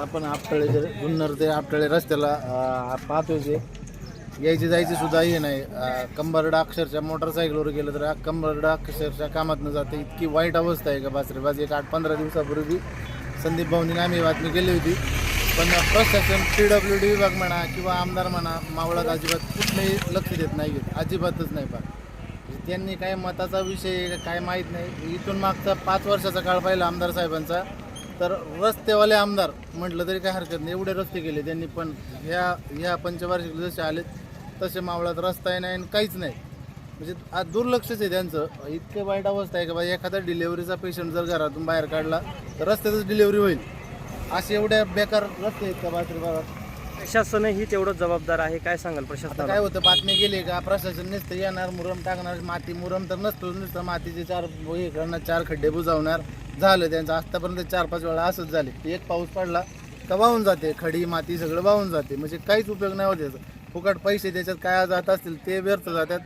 आपण आपटळे जे जुन्नर ते आपटळे रस्त्याला पाहतोय जे. यायची जायचे सुद्धा हे नाही. कंबरडा अक्षरशः मोटरसायकलवर गेलं तर कंबरडा अक्षरशः कामात न जाते. इतकी वाईट अवस्था आहे का बासरेबाज एक आठ पंधरा दिवसापूर्वी संदीप भाऊनीने आम्ही बातमी केली होती. पण प्रशासन पी डब्ल्यू डी विभाग म्हणा किंवा आमदार म्हणा मावळात अजिबात कुठलंही लक्ष देत नाही घेत अजिबातच नाही पा त्यांनी काय मताचा विषय काय माहीत नाही. इथून मागचा पाच वर्षाचा काळ पाहिला आमदार साहेबांचा. तर रस्तेवाले आमदार म्हटलं तरी काय हरकत नाही. एवढे रस्ते केले त्यांनी पण. ह्या ह्या पंचवार्षिक जसे आले तसे मावळात रस्ताही नाही आणि काहीच नाही. म्हणजे आज दुर्लक्षच आहे त्यांचं. इतके वाईट अवस्था आहे का बा एखादा डिलेव्हरीचा पेशंट जर घरातून बाहेर काढला तर रस्त्यातच डिलेव्हरी होईल. असे एवढ्या बेकार रस्ते आहेत का बासरी भागात प्रशासनही तेवढं जबाबदार आहे. काय सांगाल आता प्रशासनाला काय होतं बातमी गेली का प्रशासन नुसतं येणार मुरम टाकणार माती मुरम तर नसतो नुसतं. मातीचे चार हे करणार चार खड्डे बुजवणार. झालं त्यांचं. आतापर्यंत चार पाच वेळा असंच झाले. एक पाऊस पडला तर वाहून जाते. खडी माती सगळं वाहून जाते. म्हणजे काहीच उपयोग नाही होत त्याचा फुकट पैसे त्याच्यात काय जात असतील ते व्यर्थ जातात.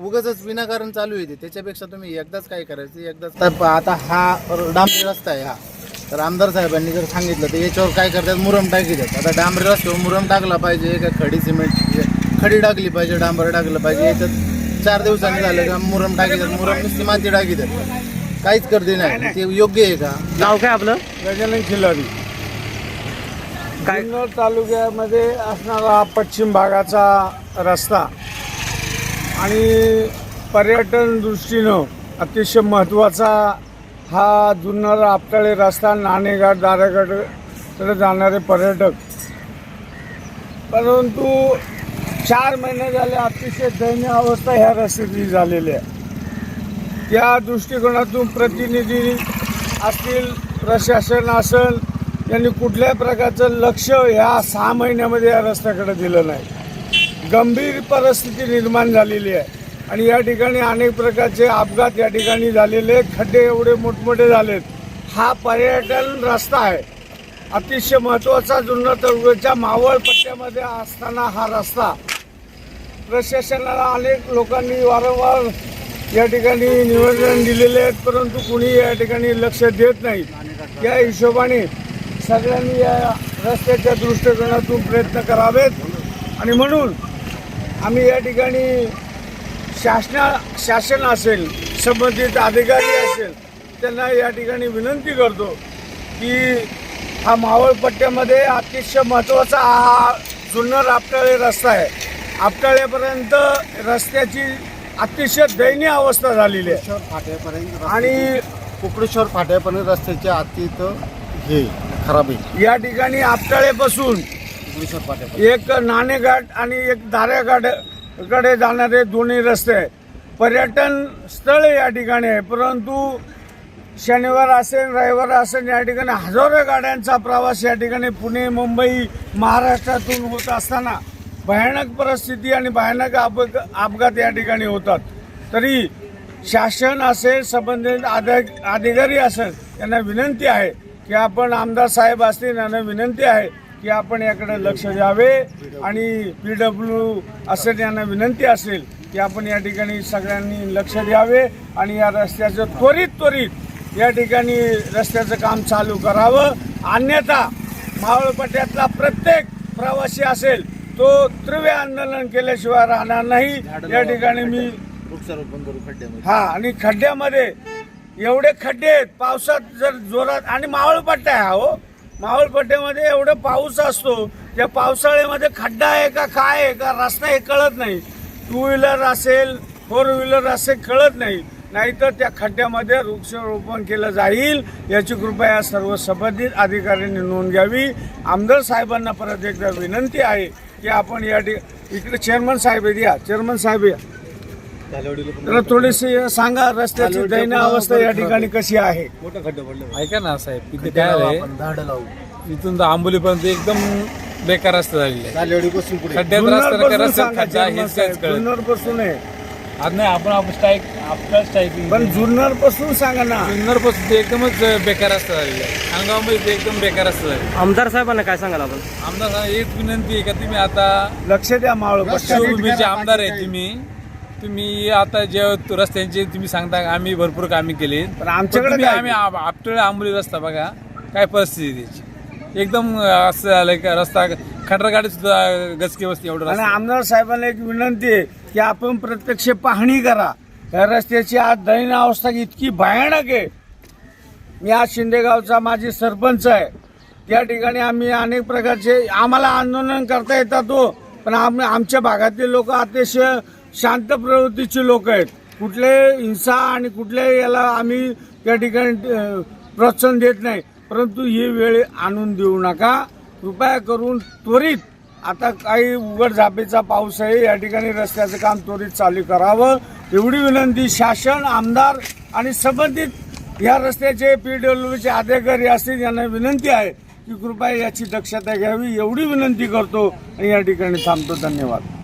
उगच विनाकारण चालू येते त्याच्यापेक्षा तुम्ही एकदाच काय करायचं? एकदाच तर आता हा डांबरी रस्ता आहे हा. तर आमदार साहेबांनी जर सांगितलं तर याच्यावर काय करतात? मुरम टाकी देतात आता डांबरी रस्त्यावर मुरम टाकला पाहिजे. का खडी सिमेंट खडी टाकली पाहिजे डांबर टाकलं पाहिजे. याच्यात चार दिवसांनी झालं का मुरम टाकी देतात मुरम नुसती माती टाकी देतात काहीच करते नाही. ते योग्य आहे का? नाव काय आपलं? गजानन खिलारी काय? जुन्नर तालुक्यामध्ये असणारा हा पश्चिम भागाचा रस्ता आणि पर्यटन दृष्टीनं अतिशय महत्त्वाचा हा जुन्नर आपटाळे रस्ता नाणेघाट दारेघाटकडे जाणारे पर्यटक. परंतु चार महिने झाले अतिशय दयनीय अवस्था ह्या रस्त्याची झालेली आहे. त्या दृष्टिकोनातून प्रतिनिधी असतील प्रशासन असेल यांनी कुठल्याही प्रकारचं लक्ष ह्या सहा महिन्यामध्ये या रस्त्याकडे दिलं नाही. गंभीर परिस्थिती निर्माण झालेली आहे. आणि या ठिकाणी अनेक प्रकारचे अपघात या ठिकाणी झालेले खड्डे एवढे मोठमोठे झालेत. हा पर्यटन रस्ता आहे. अतिशय महत्त्वाचा जुन्नर तालुक्याच्या मावळ पट्ट्यामध्ये असताना हा रस्ता. प्रशासनाला अनेक लोकांनी वारंवार या ठिकाणी निवेदन दिलेले आहेत परंतु कुणी या ठिकाणी लक्ष देत नाही. या हिशोबाने सगळ्यांनी या रस्त्याच्या दृष्टिकोनातून प्रयत्न करावेत. आणि म्हणून आम्ही या ठिकाणी शासना शासन असेल संबंधित अधिकारी असेल त्यांना या ठिकाणी विनंती करतो की हा मावळ पट्ट्यामध्ये अतिशय महत्त्वाचा हा जुन्नर आपटाळे रस्ता आहे. आपटाळेपर्यंत रस्त्याची अतिशय दयनीय अवस्था झालेली आहे. फाट्यापर्यंत आणि कुकडेश्वर फाट्यापर्यंत रस्त्याच्या अतीत हे खराब आहे. या ठिकाणी आपटाळेपासून कुकडेश्वर फाट्यापर्यंत. एक नाणेघाट आणि एक दाऱ्याघाटकडे जाणारे दोन्ही रस्ते पर्यटन स्थळ या ठिकाणी आहे परंतु शनिवार असेल रविवार असेल या ठिकाणी हजारो गाड्यांचा प्रवास या ठिकाणी पुणे मुंबई महाराष्ट्रातून होत असताना भयानक परिस्थिती आणि भयानक अपघ अपघात या ठिकाणी होतात. तरी शासन असेल संबंधित आद अधिकारी असेल यांना विनंती आहे की आपण आमदार साहेब असतील यांना विनंती आहे की आपण याकडे लक्ष द्यावे आणि पी डब्ल्यू असेल यांना विनंती असेल की आपण या ठिकाणी सगळ्यांनी लक्ष द्यावे आणि या रस्त्याचं त्वरित त्वरित या ठिकाणी रस्त्याचं काम चालू करावं. अन्यथा मावळपट्ट्यातला प्रत्येक प्रवासी असेल तो तीव्र आंदोलन केल्याशिवाय राहणार नाही. या ठिकाणी मी वृक्षारोपण करू खड्ड्यामध्ये हा आणि खड्ड्यामध्ये एवढे खड्डे आहेत पावसात जर जोरात आणि मावळपट्टा आहे हा. हो मावळपट्ट्यामध्ये एवढं पाऊस असतो त्या पावसाळ्यामध्ये खड्डा आहे का काय आहे का रस्ता हे कळत नाही. टू व्हीलर असेल फोर व्हीलर असेल कळत नाही. नाहीतर त्या खड्ड्यामध्ये वृक्षारोपण केलं जाईल. याची कृपया सर्व संबंधित अधिकाऱ्यांनी नोंद घ्यावी. आमदार साहेबांना परत एकदा विनंती आहे की आपण या ठिक इकडे चेअरमन साहेब आहेत या चेअरमन साहेब या. तर थोडीशी सांगा रस्त्याची दयनीय अवस्था या ठिकाणी कशी आहे? मोठं खड्डे पडले. ऐका ना साहेब तिथे काय आहे? आपण झाडं लावू. इथून तर आंबोलीपर्यंत एकदम बेकार रस्ता झालेला आहे. खड्डा हेच कळत. जुन्नरपासून आहे. आज नाही आपण आपण स्ट्राईक आपला स्ट्राईकिंग पण जुन्नरपासून सांगा ना. जुन्नरपासून ते एकदमच बेकार रस्ता झालेला आहे. खानगावमध्ये ते एकदम बेकार रस्ता झालेला आमदार साहेबांना काय सांगाल आपण. आमदार साहेब एक विनंती आहे का तुम्ही आता लक्ष द्या मावळ शिवभूमीचे आमदार आहे तुम्ही तुम्ही आता जे रस्त्यांचे तुम्ही सांगता का आम्ही भरपूर कामे केली. पण आमच्याकडे? आम्ही आप- आपल्याला आंबोली रस्ता बघा काय परिस्थिती आहे त्याची? एकदम असं झालं का रस्ता खटरगाडी सुद्धा गचके वस्ती एवढं आणि रस्ता. आमदार साहेबांना एक विनंती आहे की आपण प्रत्यक्ष पाहणी करा. या रस्त्याची आज दयनीय अवस्था इतकी भयानक आहे. मी आज शिंदेगावचा माझी सरपंच आहे. त्या ठिकाणी आम्ही अनेक प्रकारचे आम्हाला आंदोलन करता येतात तो पण आम आमच्या भागातले लोक अतिशय शांत प्रवृत्तीचे लोक आहेत. कुठले हिंसा आणि कुठल्याही याला आम्ही त्या ठिकाणी अ, प्रोत्साहन देत नाही. परंतु ही वेळ आणून देऊ नका. कृपया करून त्वरित आता काही उघड झापेचा पाऊस आहे या ठिकाणी रस्त्याचं काम त्वरित चालू करावं. एवढी विनंती शासन आमदार आणि संबंधित या रस्त्याचे पी डब्ल्यूचे अधिकारी असतील यांना विनंती आहे की कृपया याची दक्षता घ्यावी. एवढी विनंती करतो आणि या ठिकाणी थांबतो. धन्यवाद.